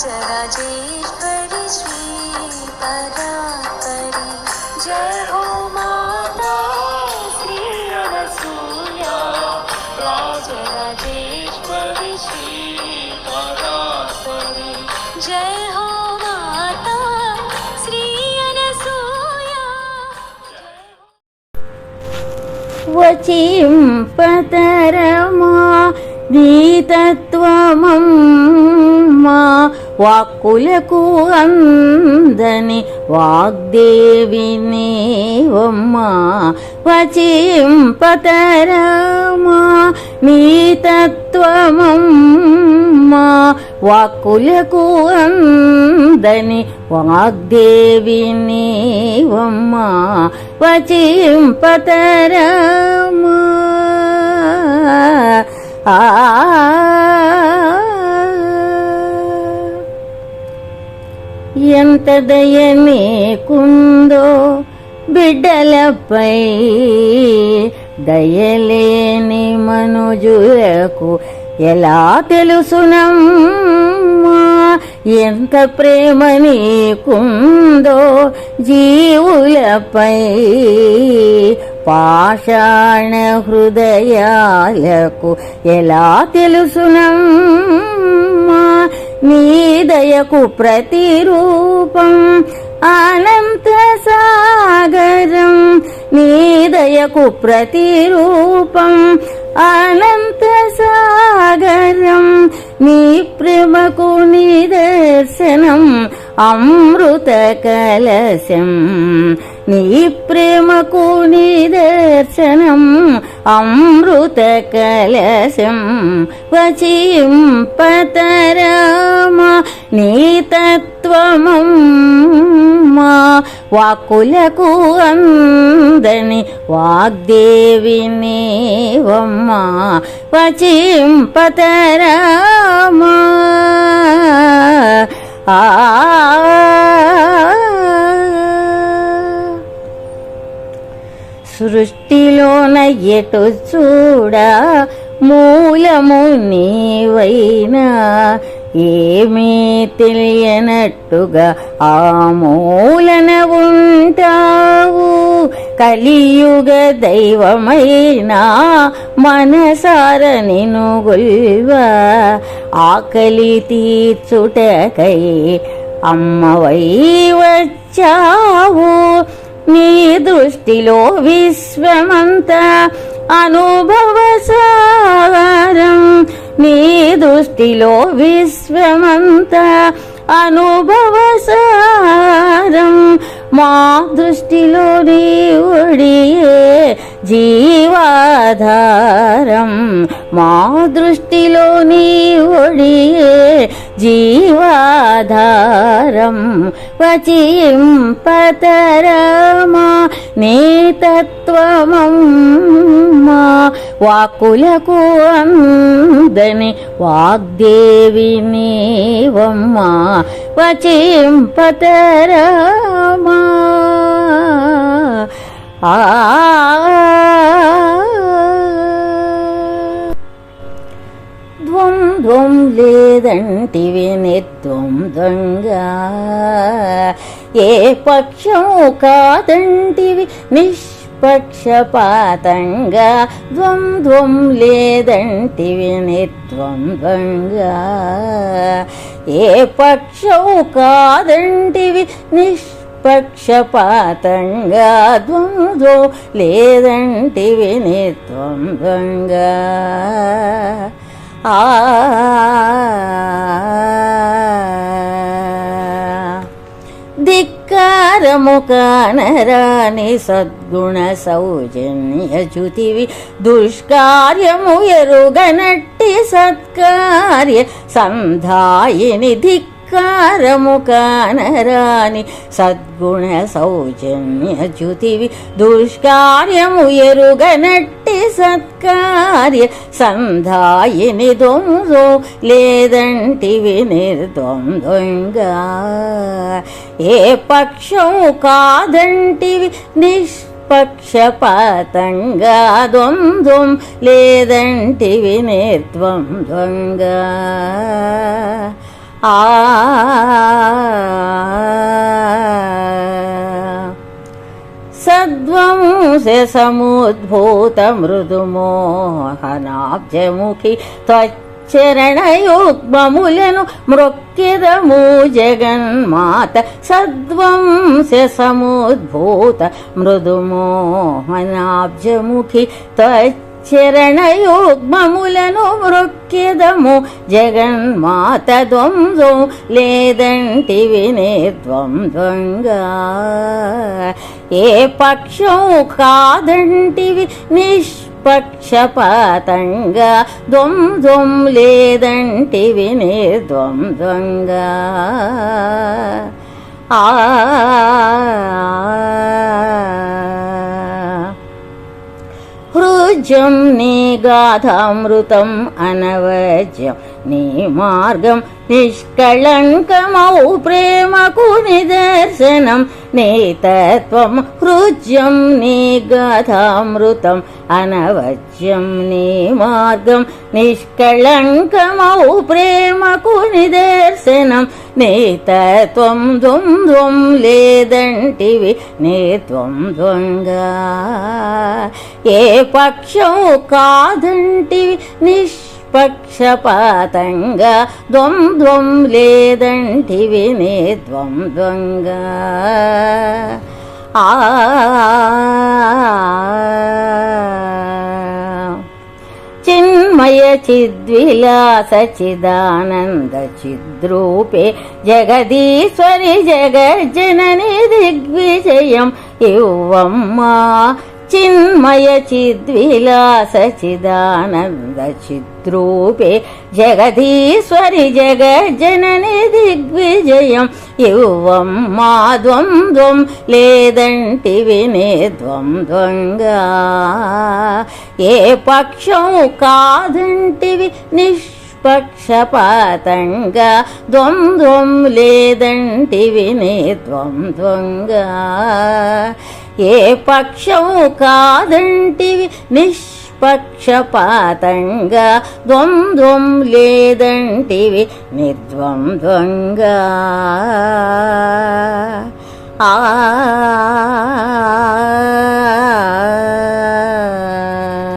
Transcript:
जराजेश्व श्री परा जय मा श्रीरसूया जेष्व श्रीया जय मीरसूया वचिं पतरमा गीतत्वमं मा వాక్కులకు అందని వాగ్దేవిని వాగ్దేవినేవమ్మా వచింపతరమా నీ తత్వమమ్మా వాక్కులకు అందని వాగ్దేవిని వాగ్దేవినేవమ్మా వచింపతరమా ఎంత దయమేకుందో బిడ్డలపై దయలేని మనుజులకు ఎలా తెలుసునమ్మా? ఎంత ప్రేమ నీకుందో జీవులపై పాషాణ హృదయాలకు ఎలా తెలుసునమ్మా? నీ దయకు ప్రతిరూపం అనంత సాగరం. నీ దయకు ప్రతిరూపం అనంత సాగరం. నీ ప్రేమకు నిదర్శనం అమృత కలశం. నీ ప్రేమకు నిదర్శనం అమృత కలశం వచింపతరమా నీ తత్వమమ్మా. వాకులకు అందని వాగ్దేవినేవమ్మా వచింపతరమా. ఆ సృష్టిలోన ఎటు చూడ మూలము నీవైనా. ఏమీ తెలియనట్టుగా ఆ మూలన ఉంటావు. కలియుగ దైవమైనా మనసార నిను గొల్వా ఆకలి తీర్చుటకై అమ్మవై వచ్చావు. నీ దృష్టిలో విశ్వమంతా అనుభవ సాగరం నీ దృష్టిలో విశ్వమంతా అనుభవ సారం. మా దృష్టిలో నీ ఒడియే జీవాధారం. మా దృష్టిలో నీ ఒడియే జీవాధారం. వచింపతరమా నీ తత్వమమ్మా. వాకులకు అందని వచిం వచింపతరమా. ఆ లేదంటివి దొంగ. ఏ పక్షము కాదంటివి నిష్పక్షపాతంగా. ద్వంద్వం లేదంటివి దొంగ. ఏ పక్షము కాదంటివి నిష్ పక్షపాతంగా ద్వంద్వో లేదంటివి నిర్ద్వంద్వంగా ఏ పక్షం ఆ, ధిక్కారము కానరాని సద్గుణ సౌజన్యచ్యుతివి దుష్కార్యము ఎరుగనట్టి సత్కార్య సంధాయిని సత్కారము కానరాని సద్గుణ సౌజన్యచ్యుతివి దుష్కార్యము ఎరుగనట్టి సత్కార్య సంధాయిని దొంగో లేదంటివి నిర్దొందొంగా ఏ పక్షం కాదంటివి నిష్ పక్షపాతంగా ద్వంద్వం లేదంటివి నిర్ద్వంద్వంగా ఆ సముద్భూత మృదుమోహనాబ్జముఖి త్వచ్చరణయుగ్మములను మృక్కిదము జగన్మాత సద్వం సముద్భూత మృదుమోహనాబ్జముఖి చరణయుగ్మములను మృక్కిదము జగన్మాత ద్వంద్వం లేదంటివి నిర్ద్వంద్వంగా ఏ పక్షం కాదంటివి నిష్పక్షపాతంగా. ద్వంద్వం లేదంటివి నిర్ద్వంద్వంగా ఆ హృజం నీ గాథామృతం అనవజ్యం నీ మార్గం నిష్కళంకమౌ ప్రేమకు నిదర్శనం. నేతత్వం హృజ్యం నీ గాథామృతం అనవజ్యం నీ మార్గం నిష్కళంకమౌ ప్రేమకు నిదర్శనం. నేతత్వం ద్వంద్వం లేదంటివి నేత్వం ద్వంగా ఏ పక్షం కాదంటివి నిష్పక్షపాతంగా ద్వంద్వం లేదంటివి నీ ద్వంద్వంగా ఆ. చిన్మయ చిద్విలాస చిదానంద చిద్రూపే. జగదీశ్వరి జగజ్జనని దిగ్విజయం ఇవ్వమ్మా. చిన్మయ చిద్విలాస చిదానంద చిద్రూపే జగదీశ్వరి జగజ్జనని దిగ్విజయం. ఇవ్వం మా ద్వంద్వం లేదంటి వినే ద్వంద్వంగా ఏ పక్షం కాదంటివి నిష్పక్షపాతంగా. ద్వంద్వం లేదంటివి నే ద్వంద్వంగా ఏ పక్షము కాదంటివి నిష్పక్షపాతంగా ద్వంద్వం లేదంటివి నిర్ద్వంద్వంగా. ఆ